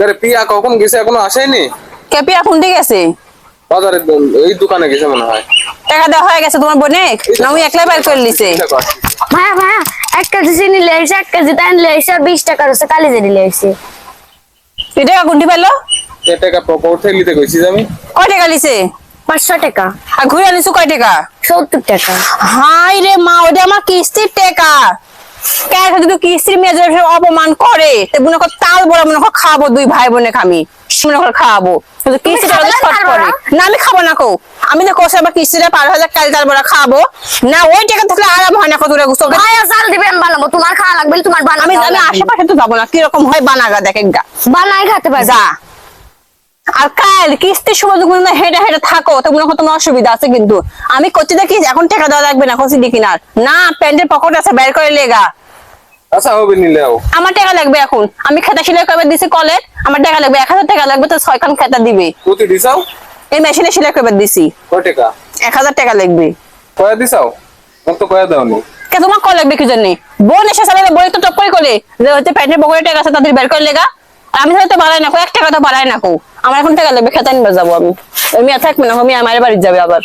আরে পিয়া কখন গেছে? এখনও আসেনি? কেপিয়া ফোন দিয়ে গেছে? বাজারে এই দোকানে গেছে মনে হয়। টাকা দেওয়া হয়ে গেছে তোমার বোনে? না আমি একলাই বাইর করে লিছে ভাইয়া ভাইয়া এক কেজি চিনি লেগেছে এক কেজি তাই লেগেছে বিশ টাকার হচ্ছে কালি জেরি লেগেছে এটা কোনটি পেল এ টাকা পকেট নিতে কইছি আমি। কয় টাকা লিছে পাঁচশো টাকা। আর ঘুরে আনিছো কয় টাকা? সত্তর টাকা। হাই রে মা ওটা আমার কিস্তির টাকা। মেয়ে অপমান করে? মনে কর তাল বড় মনে কর খাব দুই ভাই বোনে আমি মনে কর খাবে না আমি না কো। আমি তো কোসে আবার কিস্তিটা পার হাজার কাল তাল বড়া খাব। না ওই টাকা থাকলে আরাম হয় না কত গুsto ভাইয়া চাল দিবেন বানাবো। তোমার খাওয়া লাগবে তোমার আমি আমি আশেপাশে তো যাব না কীরকম হয় বানাগা দেখে গা বানাই খেতে পারবে। যা। আর কাল কিস্তির সময় যখন হেঁটে হেঁটে থাকো তোমার অসুবিধা আছে কিন্তু। আমি করছি দেখি এখন টাকা দেওয়া লাগবে না কচি দেখি না। না প্যান্টের পকেট আছে বের করে লেগা। আচ্ছা হবে নিলে আও। আমার টাকা লাগবে এখন। আমি খেতা সেলাই করবে দিছি কলে আমার টাকা লাগবে এক হাজার টাকা লাগবে তো ছয়খান খেতা দিবে। প্রতি দিছাও? এই মেশিনে সেলাই করবে দিছি। কয় টাকা? এক হাজার টাকা লাগবে। কয়া দিছাও? মোক তো কয়া দাওনি কে তোমার কল লাগবে কি জন্য বোন এসে চালালে বই তো টপ করে করে যে হচ্ছে প্যান্টের পকেটে টাকা আছে তাদের বের করে লেগা। আমি হয়তো বাড়াই না কো এক টাকা তো বাড়াই না কো আমার এখন টাকা লাগবে খেতা নিবে যাব আমি। আমি থাকবে না আমি আমার বাড়ি যাবে আবার।